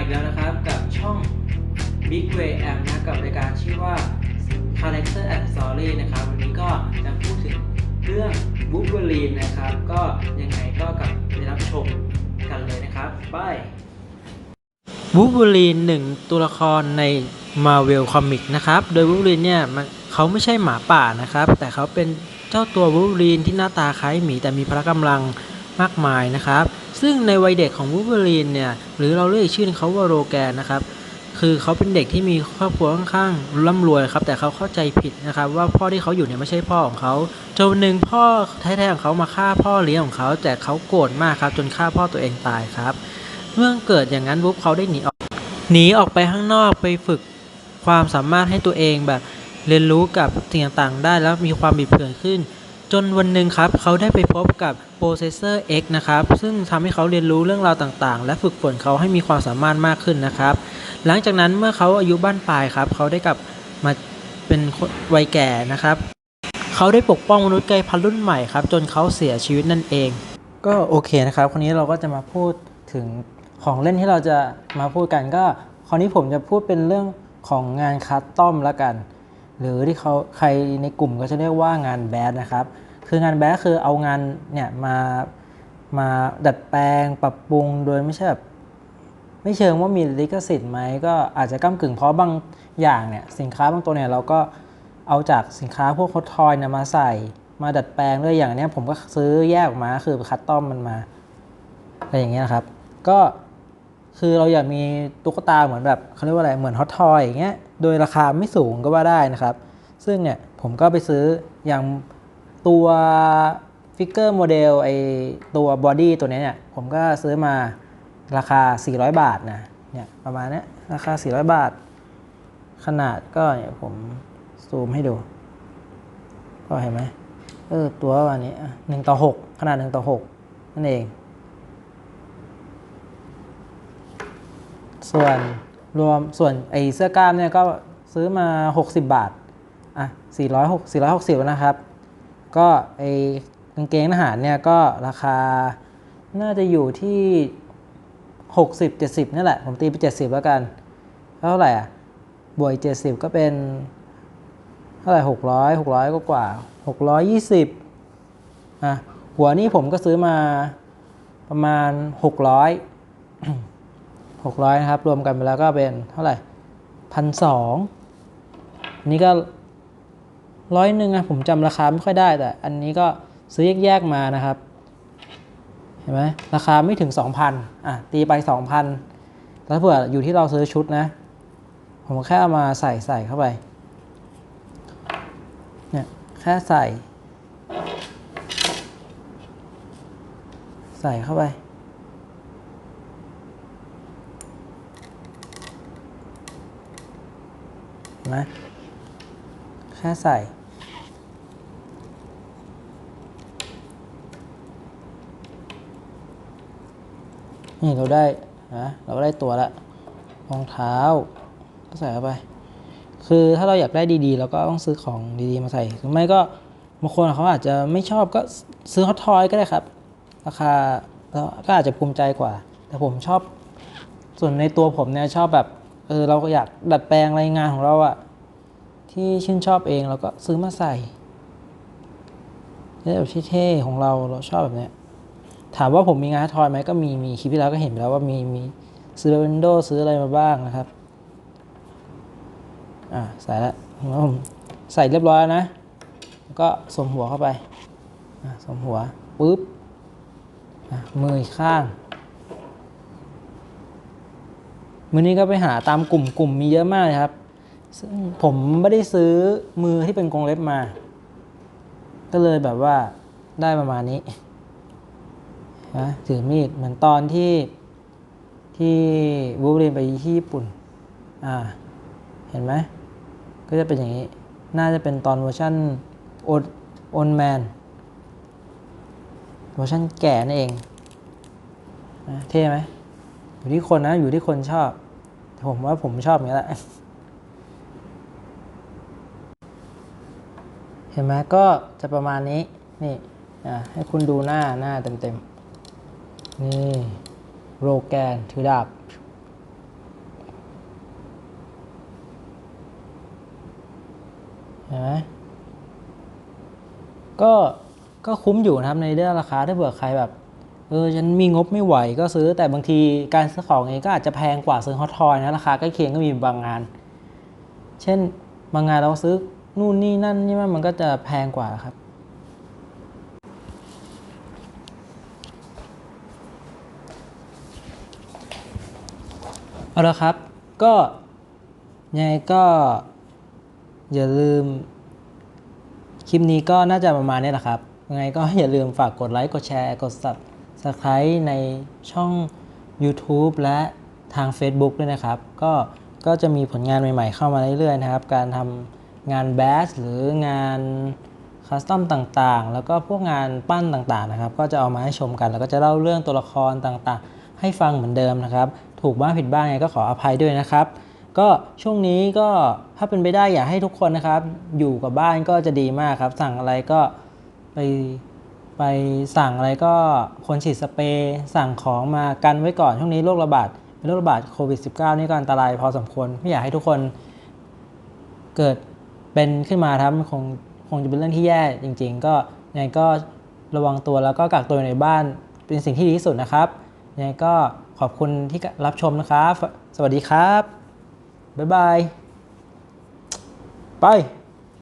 อีกแล้วนะครับกับช่อง Big Way App นะกับรายการชื่อว่า Character and Story นะครับ วันนี้ก็จะพูดถึงเรื่องบูเบอรีนนะครับ ก็ยังไงก็กลับไปรับชมกันเลยนะครับไปบูเบอรีนหนึ่งตัวละครใน Marvel Comic นะครับ โดยบูเบอรีนเนี่ยมันเขาไม่ใช่หมาป่านะครับ แต่เขาเป็นเจ้าตัวบูเบอรีนที่หน้าตาคล้ายหมีแต่มีพละกำลังมากมายนะครับ ซึ่งในวัยเด็กของวูเวอรีนเนี่ยหรือเราเรียกชื่อเขาว่าโรแกนนะครับคือเขาเป็นเด็กที่มีครอบครัวค่อนข้างร่ำรวยครับแต่เขาเข้าใจผิดนะครับว่าพ่อที่เขาอยู่เนี่ยไม่ใช่พ่อของเขาจนวันหนึ่งพ่อแท้ๆของเขามาฆ่าพ่อเลี้ยงของเขา แต่เขาโกรธมากครับจนฆ่าพ่อตัวเองตายครับ เมื่อเกิดอย่างนั้นปุ๊บเขาได้หนีออกหนีออกไปข้างนอกไปฝึกความสามารถให้ตัวเองแบบเรียนรู้กับสิ่งต่างๆได้แล้วมีความบิดเบือนขึ้น จนวันหนึ่งครับเขาได้ไปพบกับ Processor X นะครับ ซึ่งทำให้เขาเรียนรู้เรื่องราวต่างๆ และฝึกฝนเขาให้มีความสามารถมากขึ้นนะครับ หลังจากนั้นเมื่อเขาอายุบ้านปลายครับ เขาได้กลับมาเป็นวัยแก่นะครับ เขาได้ปกป้องมนุษย์ไกลพันธุ์รุ่นใหม่ครับ จนเขาเสียชีวิตนั่นเอง ก็โอเคนะครับคราวนี้เราก็จะมาพูดถึงของเล่นที่เราจะมาพูดกันก็คราวนี้ผมจะพูดเป็นเรื่องของงานคัสตอมละกัน หรือที่เขาใครในกลุ่มก็จะเรียกว่างานแบดนะครับ คืองานแบดคือเอางานเนี่ยมามาดัดแปลงปรับปรุงโดยไม่ใช่แบบไม่เชิงว่ามีลิขสิทธิ์ไหมก็อาจจะก้ากึ่งเพราะบางอย่างเนี่ยสินค้าบางตัวเนี่ยเราก็เอาจากสินค้าพวกคอทอยเนี่ยมาใส่มาดัดแปลงด้วยอย่างเนี้ยผมก็ซื้อแยกออกมาคือคัสตอมมันมาอะไรอย่างเงี้ยนะครับ ก็ คือเราอยากมีตุ๊กตาเหมือนแบบเขาเรียกว่าอะไรเหมือนฮอตทอยอย่างเงี้ยโดยราคาไม่สูงก็ว่าได้นะครับ ซึ่งเนี่ยผมก็ไปซื้ออย่างตัวฟิกเกอร์โมเดลไอตัวบอดี้ตัวนี้เนี่ยผมก็ซื้อมาราคา 400 บาทนะเนี่ยประมาณนี้ราคา 400 บาท ขนาดก็เนี่ยผมซูมให้ดู ก็เห็นไหมเออตัวประมาณนี้หนึ่งต่อหกขนาดหนึ่งต่อหกนั่นเอง ส่วนรวมส่วนไอเสื้อกล้ามเนี่ยก็ซื้อมา 60 บาท อะ406 460 นะครับ ก็ไอกางเกงทหารเนี่ยก็ราคาน่าจะอยู่ที่ 60 70นี่แหละ ผมตีไป 70 แล้วกัน เท่าไหร่อะ บวกอีก70 ก็เป็น เท่าไหร่ 600 600ก็กว่า 620 อะ หัวนี่ผมก็ซื้อมาประมาณ 600 600 นะครับ รวมกันไปแล้วก็เป็นเท่าไหร่พันสองนี่ก็ร้อยหนึ่งอะผมจำราคาไม่ค่อยได้แต่อันนี้ก็ซื้อแยกๆมานะครับ เห็นไหมราคาไม่ถึง 2,000อะตีไป 2,000 แล้วเผื่ออยู่ที่เราซื้อชุดนะ ผมแค่เอามาใส่ใส่เข้าไปเนี่ยแค่ใส่ ใส่เข้าไป เห็ นไหมแค่ใส่ นี่เราได้นะเราก็ได้ตัวละรองเท้า ก็ใส่เข้าไป คือถ้าเราอยากได้ดีๆ เราก็ต้องซื้อของดีๆ มาใส่หรือไม่ก็บางคนเขาอาจจะไม่ชอบก็ซื้อฮอตทอยก็ได้ครับ ราคาก็อาจจะภูมิใจกว่า แต่ผมชอบ ส่วนในตัวผมเนี่ยชอบแบบ เออเราก็อยากดัดแปลงรายงานของเราอะที่ชื่นชอบเองเราก็ซื้อมาใส่ได้แบบเท่ๆของเราเราชอบแบบเนี้ยถามว่าผมมีงานทอยไหมก็มีมีคลิปที่แล้วก็เห็นไปแล้วว่ามีมีซื้อวินโดว์ซื้ออะไรมาบ้างนะครับ อ่าใส่แล้วแล้วผมใส่เรียบร้อยนะ ก็สวมหัวเข้าไปอะสวมหัวปุ๊บอะมืออีกข้าง มือนี้ก็ไปหาตามกลุ่มกลุ่มมีเยอะมากเลยครับ ซึ่งผมไม่ได้ซื้อมือที่เป็นกรงเล็บมา ก็เลยแบบว่าได้ประมาณนี้นะถือมีดเหมือนตอนที่ที่วูบรีนไปที่ญี่ปุ่น อ่า เห็นไหม ก็จะเป็นอย่างนี้ น่าจะเป็นตอนเวอร์ชันโอนโอนแมนเวอร์ชันแก่นั่นเองนะเท่ไหมอยู่ที่คนนะ อยู่ที่คนชอบ ผมว่าผมชอบอย่างนี้แหละเห็นไหมก็จะประมาณนี้นี่ให้คุณดูหน้าหน้าเต็มๆ นี่โรแกนถือดาบเห็นไหมก็ก็คุ้มอยู่นะครับในเรื่องราคาถ้าเผื่อใครแบบ เออฉันมีงบไม่ไหวก็ซื้อ แต่บางทีการซื้อของเองก็อาจจะแพงกว่าซื้อฮอตทอยนะราคาใกล้เคียงก็มีบางงาน เช่นบางงานเราซื้อนู่นนี่นั่นนี่มันก็จะแพงกว่าครับเอาละครับ ก็ยังไงก็อย่าลืม คลิปนี้ก็น่าจะประมาณนี้แหละครับยังไงก็อย่าลืมฝากกดไลค์ กดแชร์ กด subscribe ในช่อง YouTube และทาง Facebook ด้วยนะครับ ก็ก็จะมีผลงานใหม่ ๆ เข้ามาเรื่อยๆนะครับ การทำงานแบสหรืองานคัสตอมต่างๆ แล้วก็พวกงานปั้นต่างๆนะครับ ก็จะเอามาให้ชมกัน แล้วก็จะเล่าเรื่องตัวละครต่างๆ ให้ฟังเหมือนเดิมนะครับ ถูกบ้างผิดบ้างไงก็ขออภัยด้วยนะครับ ก็ช่วงนี้ก็ถ้าเป็นไปได้อยากให้ทุกคนนะครับ อยู่กับบ้านก็จะดีมากครับ สั่งอะไรก็ไป ไปสั่งอะไรก็คนฉีดสเปรย์สั่งของมากันไว้ก่อน ช่วงนี้โรคระบาดเป็นโรคระบาดโควิด -19 นี่ก็อันตรายพอสมควร ไม่อยากให้ทุกคนเกิดเป็นขึ้นมาครับมันคงคงจะเป็นเรื่องที่แย่จริง ๆ ก็ยังไงก็ระวังตัวแล้วก็กักตัวในบ้านเป็นสิ่งที่ดีที่สุดนะครับยังไงก็ขอบคุณที่รับชมนะครับ สวัสดีครับ บ๊ายบาย ไป